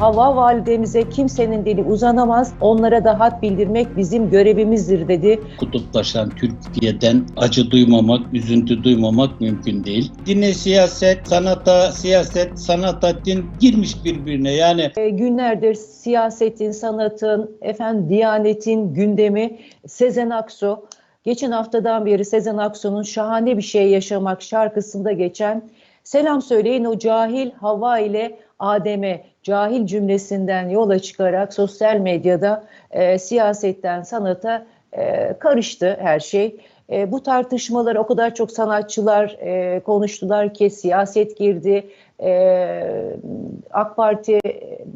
Hava validemize kimsenin dili uzanamaz, onlara da hat bildirmek bizim görevimizdir dedi. kutuplaşan Türkiye'den acı duymamak, üzüntü duymamak mümkün değil. Dine siyaset, sanata siyaset, sanata din girmiş birbirine. Yani E, günlerdir siyasetin, sanatın, efendim diyanetin gündemi Sezen Aksu. Geçen haftadan beri Sezen Aksu'nun şahane bir şey yaşamak şarkısında geçen selam söyleyin o cahil Hava ile Adem'e cahil cümlesinden yola çıkarak sosyal medyada e, siyasetten sanata e, karıştı her şey. E, bu tartışmalar o kadar çok sanatçılar e, konuştular ki siyaset girdi. E, AK Parti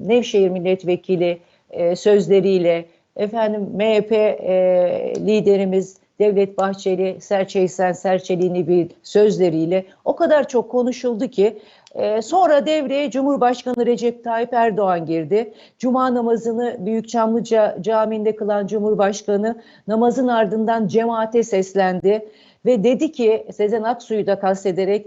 Nevşehir Milletvekili e, sözleriyle efendim MHP e, liderimiz Devlet Bahçeli Serçeysen Serçeli'ni bir sözleriyle o kadar çok konuşuldu ki e, sonra devreye Cumhurbaşkanı Recep Tayyip Erdoğan girdi. Cuma namazını Büyükçamlıca Camii'nde kılan Cumhurbaşkanı namazın ardından cemaate seslendi ve dedi ki Sezen Aksu'yu da kastederek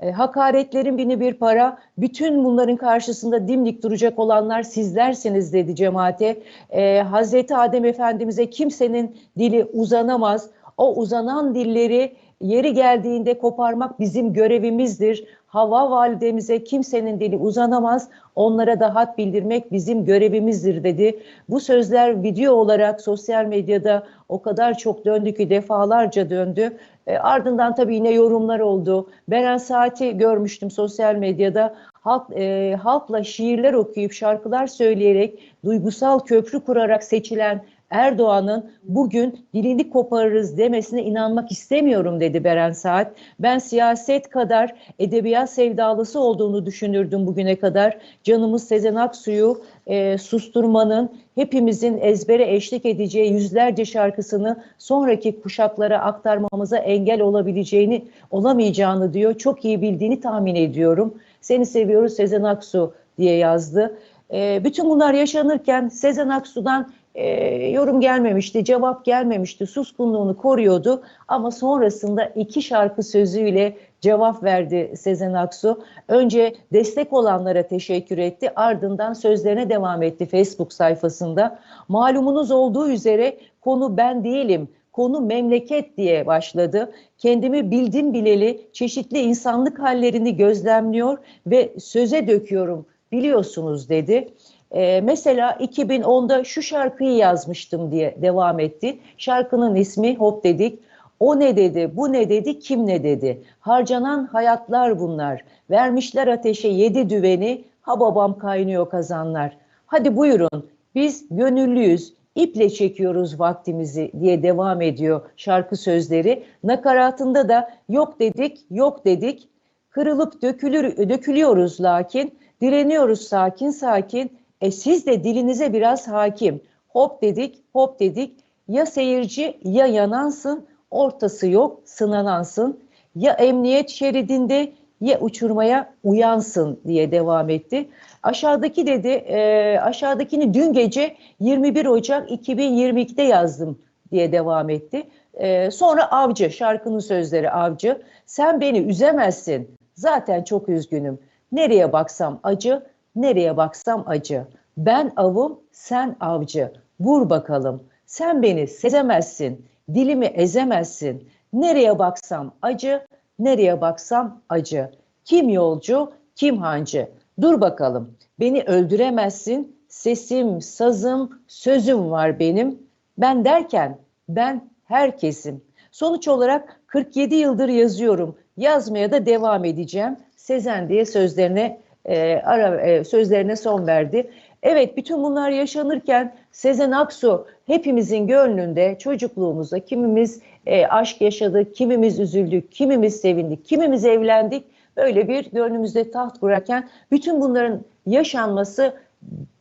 e, hakaretlerin bini bir para, bütün bunların karşısında dimdik duracak olanlar sizlersiniz dedi cemaate. E, Hazreti Adem Efendimiz'e kimsenin dili uzanamaz. O uzanan dilleri yeri geldiğinde koparmak bizim görevimizdir. Hava validemize kimsenin dili uzanamaz. Onlara da hat bildirmek bizim görevimizdir dedi. Bu sözler video olarak sosyal medyada o kadar çok döndü ki defalarca döndü. E, ardından tabii yine yorumlar oldu. Beren Saat'i görmüştüm sosyal medyada. Halk, e, halkla şiirler okuyup şarkılar söyleyerek duygusal köprü kurarak seçilen Erdoğan'ın bugün dilini koparırız demesine inanmak istemiyorum dedi Beren Saat. Ben siyaset kadar edebiyat sevdalısı olduğunu düşünürdüm bugüne kadar. Canımız Sezen Aksu'yu e, susturmanın hepimizin ezbere eşlik edeceği yüzlerce şarkısını sonraki kuşaklara aktarmamıza engel olabileceğini, olamayacağını diyor. Çok iyi bildiğini tahmin ediyorum. Seni seviyoruz Sezen Aksu diye yazdı. E, bütün bunlar yaşanırken Sezen Aksu'dan e, yorum gelmemişti, cevap gelmemişti, suskunluğunu koruyordu ama sonrasında iki şarkı sözüyle cevap verdi Sezen Aksu. Önce destek olanlara teşekkür etti, ardından sözlerine devam etti Facebook sayfasında. Malumunuz olduğu üzere konu ben değilim, konu memleket diye başladı. Kendimi bildim bileli çeşitli insanlık hallerini gözlemliyor ve söze döküyorum biliyorsunuz dedi. Ee, mesela 2010'da şu şarkıyı yazmıştım diye devam etti. Şarkının ismi Hop dedik. O ne dedi, bu ne dedi, kim ne dedi? Harcanan hayatlar bunlar. Vermişler ateşe yedi düveni, ha babam kaynıyor kazanlar. Hadi buyurun, biz gönüllüyüz, iple çekiyoruz vaktimizi diye devam ediyor şarkı sözleri. Nakaratında da yok dedik, yok dedik. Kırılıp dökülür, dökülüyoruz lakin, direniyoruz sakin sakin. E siz de dilinize biraz hakim. Hop dedik, hop dedik. Ya seyirci ya yanansın, ortası yok, sınanansın. Ya emniyet şeridinde ya uçurmaya uyansın diye devam etti. Aşağıdaki dedi, e, aşağıdakini dün gece 21 Ocak 2022'de yazdım diye devam etti. E, sonra Avcı, şarkının sözleri Avcı. Sen beni üzemezsin, zaten çok üzgünüm. Nereye baksam acı, nereye baksam acı. Ben avım, sen avcı. Vur bakalım. Sen beni sezemezsin, dilimi ezemezsin. Nereye baksam acı, nereye baksam acı. Kim yolcu, kim hancı. Dur bakalım. Beni öldüremezsin. Sesim, sazım, sözüm var benim. Ben derken ben herkesim. Sonuç olarak 47 yıldır yazıyorum. Yazmaya da devam edeceğim. Sezen diye sözlerine e, ara e, sözlerine son verdi. Evet bütün bunlar yaşanırken Sezen Aksu hepimizin gönlünde çocukluğumuzda kimimiz e, aşk yaşadık, kimimiz üzüldük, kimimiz sevindik, kimimiz evlendik. Böyle bir gönlümüzde taht kurarken bütün bunların yaşanması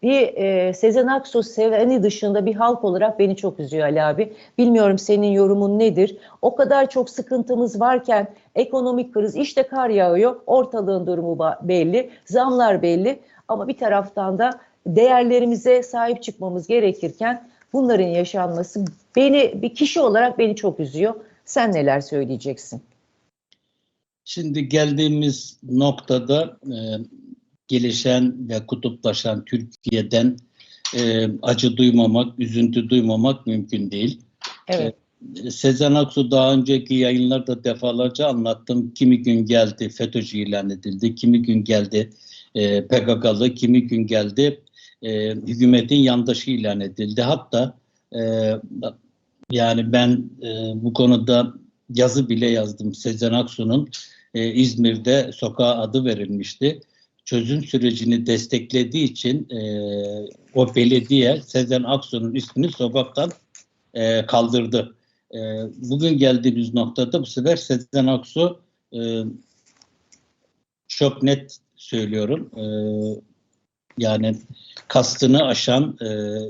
bir e, Sezen Aksu seveni dışında bir halk olarak beni çok üzüyor Ali abi. Bilmiyorum senin yorumun nedir? O kadar çok sıkıntımız varken ekonomik kriz işte kar yağıyor ortalığın durumu belli zamlar belli ama bir taraftan da değerlerimize sahip çıkmamız gerekirken bunların yaşanması beni bir kişi olarak beni çok üzüyor. Sen neler söyleyeceksin? şimdi geldiğimiz noktada e, gelişen ve kutuplaşan Türkiye'den e, acı duymamak, üzüntü duymamak mümkün değil. Evet. Sezen Aksu daha önceki yayınlarda defalarca anlattım. Kimi gün geldi FETÖ'cü ilan edildi, kimi gün geldi e, PKK'lı, kimi gün geldi e, hükümetin yandaşı ilan edildi. Hatta e, yani ben e, bu konuda yazı bile yazdım. Sezen Aksu'nun e, İzmir'de sokağa adı verilmişti. Çözüm sürecini desteklediği için e, o belediye Sezen Aksu'nun ismini sokaktan e, kaldırdı. E, bugün geldiğimiz noktada bu sefer Sezen Aksu e, çok net söylüyorum. E, yani kastını aşan e,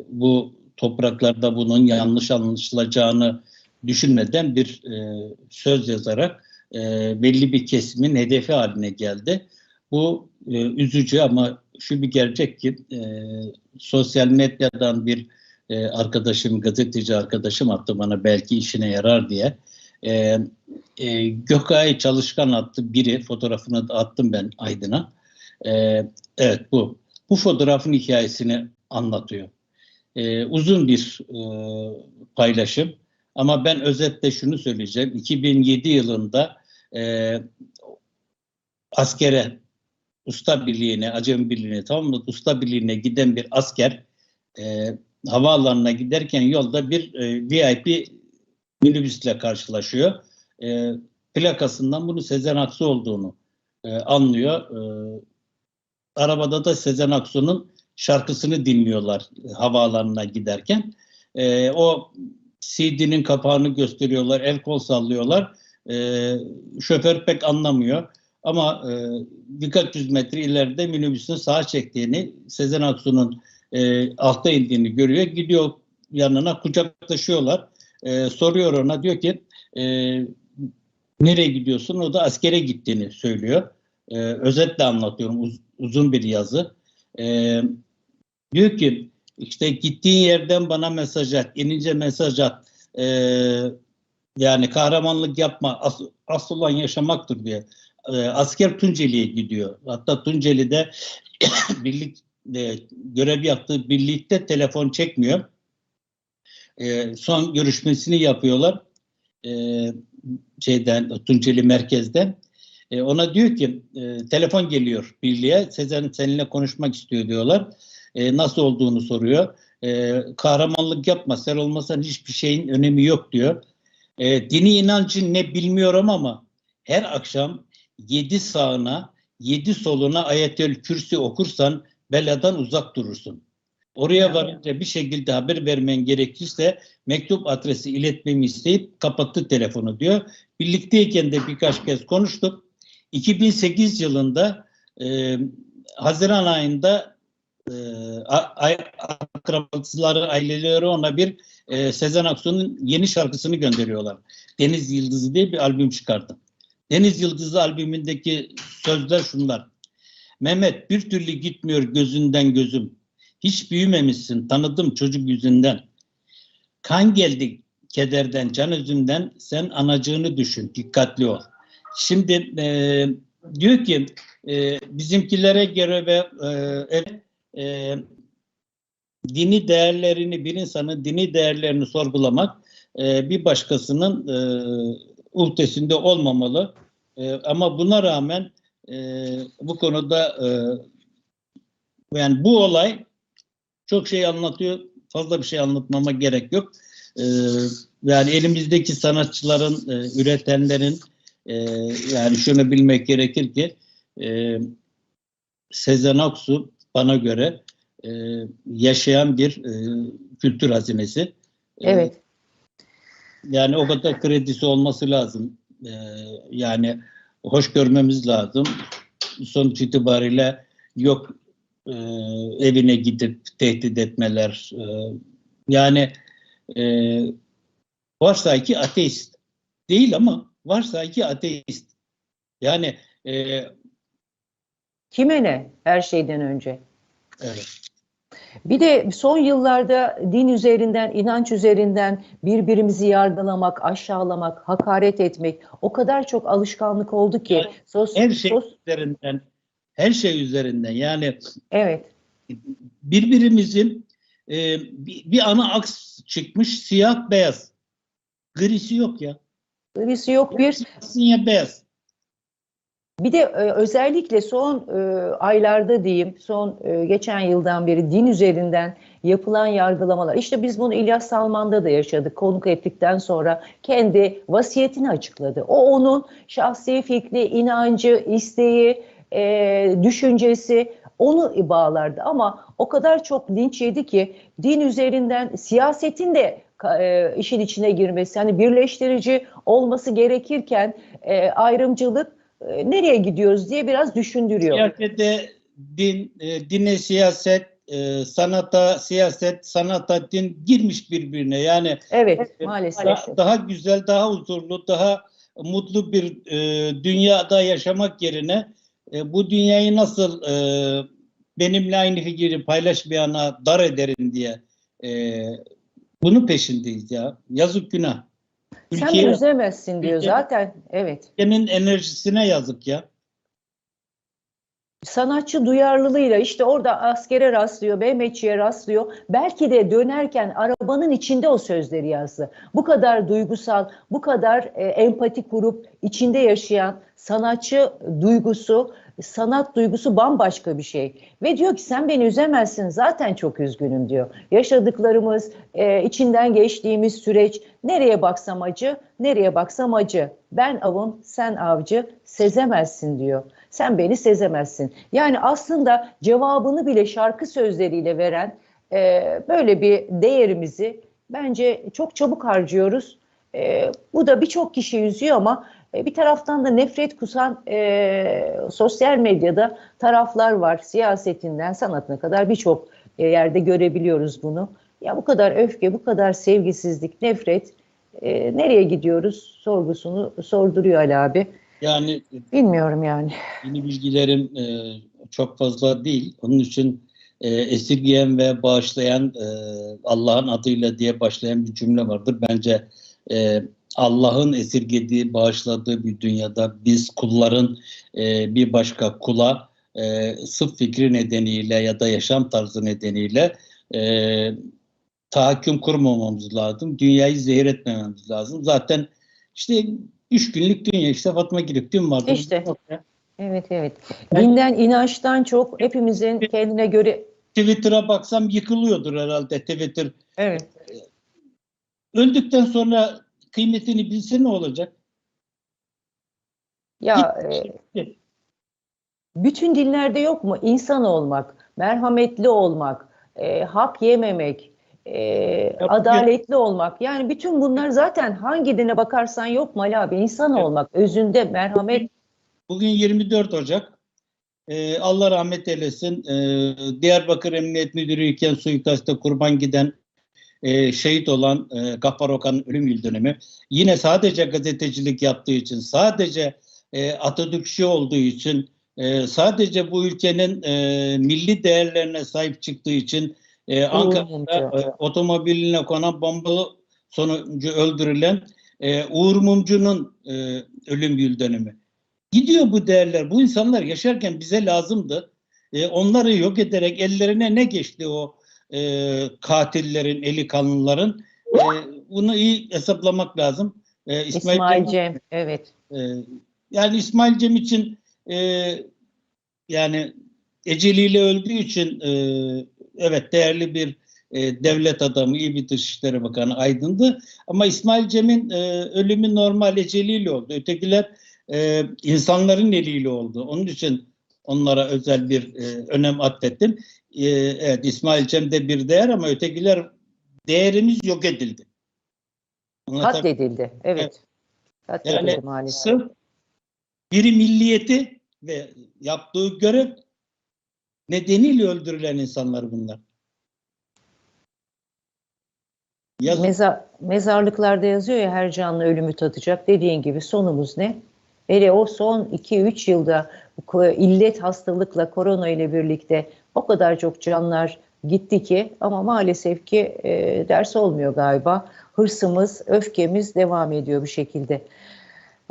bu topraklarda bunun yanlış anlaşılacağını düşünmeden bir e, söz yazarak e, belli bir kesimin hedefi haline geldi. Bu e, üzücü ama şu bir gerçek ki e, sosyal medyadan bir e, arkadaşım, gazeteci arkadaşım attı bana belki işine yarar diye. E, e, Gökay Çalışkan attı biri, fotoğrafını da attım ben Aydın'a. E, evet bu. Bu fotoğrafın hikayesini anlatıyor. E, uzun bir e, paylaşım ama ben özetle şunu söyleyeceğim. 2007 yılında e, askere, usta birliğine, acemi birliğine, tamam mı? Usta birliğine giden bir asker e, havaalanına giderken yolda bir e, VIP minibüsle karşılaşıyor. E, plakasından bunu Sezen Aksu olduğunu e, anlıyor. E, arabada da Sezen Aksu'nun şarkısını dinliyorlar havaalanına giderken. E, o CD'nin kapağını gösteriyorlar, el kol sallıyorlar. E, şoför pek anlamıyor. Ama e, birkaç yüz metre ileride minibüsün sağa çektiğini, Sezen Aksu'nun e, altta indiğini görüyor. Gidiyor yanına kucaklaşıyorlar. E, soruyor ona diyor ki e, nereye gidiyorsun? O da askere gittiğini söylüyor. E, özetle anlatıyorum uz- uzun bir yazı. E, diyor ki işte gittiğin yerden bana mesaj at, inince mesaj at. E, yani kahramanlık yapma, as, asıl olan yaşamaktır diye. E, asker Tunceli'ye gidiyor. Hatta Tunceli'de birlik e, görev yaptığı birlikte telefon çekmiyor. E, son görüşmesini yapıyorlar. E, şeyden Tunceli merkezden. E, ona diyor ki e, telefon geliyor birliğe. Sezen seninle konuşmak istiyor diyorlar. E, nasıl olduğunu soruyor. E, kahramanlık yapma sen olmasan hiçbir şeyin önemi yok diyor. E, dini inancın ne bilmiyorum ama her akşam yedi sağına yedi soluna ayetül kürsi okursan beladan uzak durursun. Oraya varınca bir şekilde haber vermen gerekirse mektup adresi iletmemi isteyip kapattı telefonu diyor. Birlikteyken de birkaç kez konuştuk. 2008 yılında e, Haziran ayında e, a- a- akrabaları, aileleri ona bir e, Sezen Aksu'nun yeni şarkısını gönderiyorlar. Deniz Yıldızı diye bir albüm çıkardı. Deniz Yıldızı albümündeki sözler şunlar. Mehmet bir türlü gitmiyor gözünden gözüm. Hiç büyümemişsin tanıdım çocuk yüzünden. Kan geldi kederden can özünden sen anacığını düşün dikkatli ol. Şimdi e, diyor ki e, bizimkilere göre ve e, e, dini değerlerini bir insanın dini değerlerini sorgulamak e, bir başkasının e, uhdesinde olmamalı. E, ama buna rağmen e, bu konuda e, yani bu olay çok şey anlatıyor. Fazla bir şey anlatmama gerek yok. E, yani elimizdeki sanatçıların, e, üretenlerin e, yani şunu bilmek gerekir ki e, Sezen Aksu bana göre e, yaşayan bir e, kültür hazinesi. E, Evet. Yani o kadar kredisi olması lazım. E, yani hoş görmemiz lazım. Sonuç itibariyle yok e, evine gidip tehdit etmeler. e, yani e, varsa ki ateist değil ama varsa ki ateist. Yani e, Kime ne her şeyden önce? evet. Bir de son yıllarda din üzerinden, inanç üzerinden birbirimizi yargılamak, aşağılamak, hakaret etmek o kadar çok alışkanlık oldu ki. Sos, her şey sos- üzerinden her şey üzerinden. Yani Evet. birbirimizin e, bir, bir ana aks çıkmış siyah beyaz. Grisi yok ya. Birisi yok bir. Siyahsın ya beyaz. Bir de e, özellikle son e, aylarda diyeyim, son e, geçen yıldan beri din üzerinden yapılan yargılamalar. İşte biz bunu İlyas Salman'da da yaşadık. Konuk ettikten sonra kendi vasiyetini açıkladı. O onun şahsi fikri, inancı, isteği, e, düşüncesi onu bağlardı. Ama o kadar çok linç yedi ki din üzerinden siyasetin de e, işin içine girmesi, hani birleştirici olması gerekirken e, ayrımcılık e, nereye gidiyoruz diye biraz düşündürüyor. Siyasete din, e, dine siyaset, e, sanata siyaset, sanata din girmiş birbirine. Yani Evet, e, maalesef. daha, daha güzel, daha huzurlu, daha mutlu bir e, dünyada yaşamak yerine e, bu dünyayı nasıl e, benimle aynı fikri paylaşmayana dar ederim diye e, bunun peşindeyiz ya. Yazık günah. Sen Ülkeye- üzemezsin diyor Ülke- zaten. Evet. ülkenin enerjisine yazık ya. Sanatçı duyarlılığıyla işte orada askere rastlıyor, Mehmetçiğe rastlıyor. Belki de dönerken arabanın içinde o sözleri yazdı. Bu kadar duygusal, bu kadar e, empati kurup içinde yaşayan sanatçı duygusu, sanat duygusu bambaşka bir şey. Ve diyor ki sen beni üzemezsin zaten çok üzgünüm diyor. Yaşadıklarımız, e, içinden geçtiğimiz süreç nereye baksam acı, nereye baksam acı. Ben avım, sen avcı, sezemezsin diyor. Sen beni sezemezsin. Yani aslında cevabını bile şarkı sözleriyle veren e, böyle bir değerimizi bence çok çabuk harcıyoruz. E, bu da birçok kişi üzüyor ama e, bir taraftan da nefret kusan e, sosyal medyada taraflar var. Siyasetinden sanatına kadar birçok e, yerde görebiliyoruz bunu. Ya bu kadar öfke, bu kadar sevgisizlik, nefret e, nereye gidiyoruz sorgusunu sorduruyor Ali abi. Yani Bilmiyorum yani. Yeni bilgilerim e, çok fazla değil. Onun için e, esirgeyen ve bağışlayan e, Allah'ın adıyla diye başlayan bir cümle vardır. Bence e, Allah'ın esirgediği, bağışladığı bir dünyada biz kulların e, bir başka kula e, sırf fikri nedeniyle ya da yaşam tarzı nedeniyle e, tahakküm kurmamamız lazım. Dünyayı zehir etmememiz lazım. Zaten işte üç günlük dünya işte Fatma Girip dün vardı. İşte. Evet evet. Dinden, inançtan çok hepimizin kendine göre Twitter'a baksam yıkılıyordur herhalde Twitter. evet. Öldükten sonra kıymetini bilse ne olacak? Ya e, bütün dinlerde yok mu? İnsan olmak, merhametli olmak, e, hak yememek, e, adaletli olmak. Yani bütün bunlar zaten hangi dine bakarsan yok mu Ali abi? İnsan olmak, özünde merhamet. Bugün 24 Ocak. Ee, Allah rahmet eylesin. Ee, Diyarbakır Emniyet Müdürü iken suikaste kurban giden e, şehit olan e, Gaffar Okan'ın ölüm yıl dönümü. Yine sadece gazetecilik yaptığı için, sadece e, Atatürkçü olduğu için, e, sadece bu ülkenin e, milli değerlerine sahip çıktığı için e, Ankara'da e, otomobiline konan bomba sonucu öldürülen e, Uğur Mumcu'nun e, ölüm yıl dönümü. Gidiyor bu değerler. Bu insanlar yaşarken bize lazımdı. E, onları yok ederek ellerine ne geçti o e, katillerin, eli kanlıların? E, bunu iyi hesaplamak lazım. E, İsmail, İsmail Cem- Cem, evet. e, yani İsmail Cem için e, yani eceliyle öldüğü için e, evet değerli bir e, devlet adamı, iyi bir Dışişleri Bakanı aydındı. Ama İsmail Cem'in e, ölümü normal eceliyle oldu. Ötekiler e, insanların eliyle oldu. Onun için onlara özel bir e, önem atfettim. E, evet İsmail Cem de bir değer ama ötekiler değerimiz yok edildi. Katledildi. Evet. Katledildi Yani maalesef. sırf biri milliyeti ve yaptığı görev nedeniyle öldürülen insanlar bunlar. Yazık. Meza- mezarlıklarda yazıyor ya her canlı ölümü tadacak. Dediğin gibi sonumuz ne? Hele o son 2-3 yılda illet hastalıkla korona ile birlikte o kadar çok canlar gitti ki ama maalesef ki e, ders olmuyor galiba. Hırsımız, öfkemiz devam ediyor bir şekilde.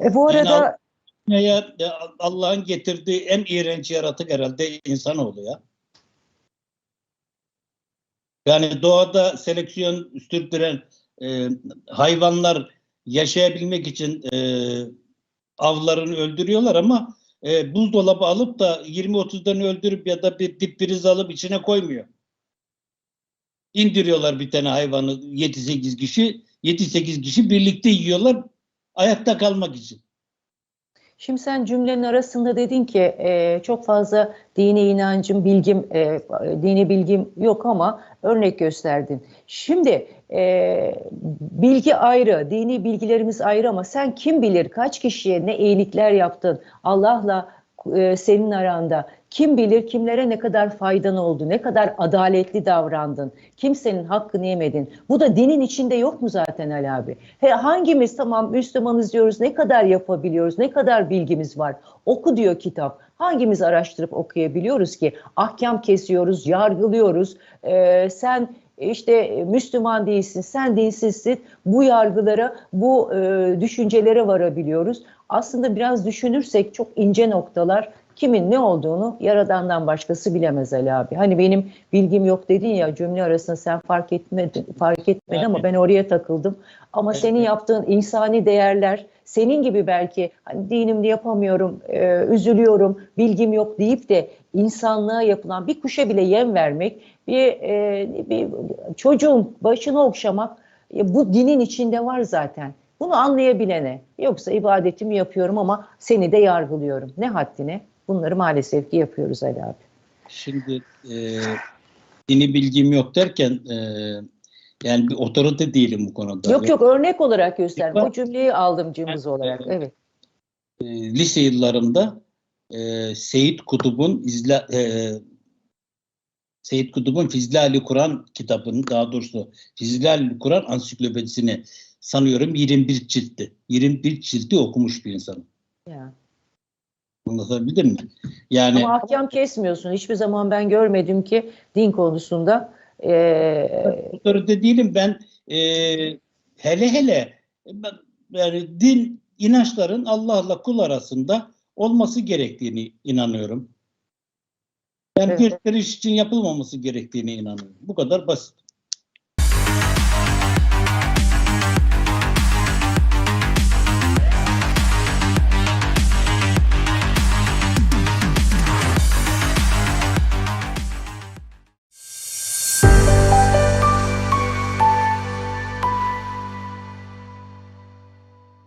E, bu arada Dünyaya e, Allah'ın getirdiği en iğrenç yaratık herhalde insanoğlu ya. Yani doğada seleksiyon sürdüren e, hayvanlar yaşayabilmek için e, avlarını öldürüyorlar ama e, buzdolabı alıp da 20-30 tane öldürüp ya da bir dip priz alıp içine koymuyor. İndiriyorlar bir tane hayvanı 7-8 kişi, 7-8 kişi birlikte yiyorlar ayakta kalmak için. Şimdi sen cümlenin arasında dedin ki e, çok fazla dini inancım, bilgim, e, dini bilgim yok ama örnek gösterdin. Şimdi e, bilgi ayrı, dini bilgilerimiz ayrı ama sen kim bilir kaç kişiye ne iyilikler yaptın Allah'la e, senin aranda. Kim bilir kimlere ne kadar faydan oldu, ne kadar adaletli davrandın, kimsenin hakkını yemedin. Bu da dinin içinde yok mu zaten Ali abi? He, hangimiz tamam Müslümanız diyoruz, ne kadar yapabiliyoruz, ne kadar bilgimiz var? Oku diyor kitap. Hangimiz araştırıp okuyabiliyoruz ki? Ahkam kesiyoruz, yargılıyoruz. Ee, sen işte Müslüman değilsin, sen dinsizsin. Bu yargılara, bu e, düşüncelere varabiliyoruz. Aslında biraz düşünürsek çok ince noktalar kimin ne olduğunu Yaradan'dan başkası bilemez Ali abi. Hani benim bilgim yok dedin ya cümle arasında sen fark etmedin, fark etmedin ama Evet. ben oraya takıldım. Ama Evet. senin yaptığın insani değerler, senin gibi belki hani dinimde yapamıyorum, e, üzülüyorum, bilgim yok deyip de insanlığa yapılan bir kuşa bile yem vermek, bir, e, bir çocuğun başını okşamak e, bu dinin içinde var zaten. Bunu anlayabilene. Yoksa ibadetimi yapıyorum ama seni de yargılıyorum. Ne haddine? Bunları maalesef ki yapıyoruz Ali abi. Şimdi e, dini bilgim yok derken e, yani bir otorite değilim bu konuda. Yok yok örnek olarak. Yok. O cümleyi aldım cımbız Evet, olarak. evet. Evet. E, lise yıllarımda e, Seyit Kutub'un İzla, e, Seyit Kutub'un Fizlali Kur'an kitabını daha doğrusu Fizlali Kur'an ansiklopedisini sanıyorum 21 ciltti. 21 ciltti okumuş bir insanım. Ya. Anlatabildim mi? Yani Ama ahkam kesmiyorsun. Hiçbir zaman ben görmedim ki din konusunda e, otorite değilim ben e, hele hele ben, yani din inançların Allah'la kul arasında olması gerektiğini inanıyorum. Yani Evet. gösteriş için yapılmaması gerektiğini inanıyorum. Bu kadar basit.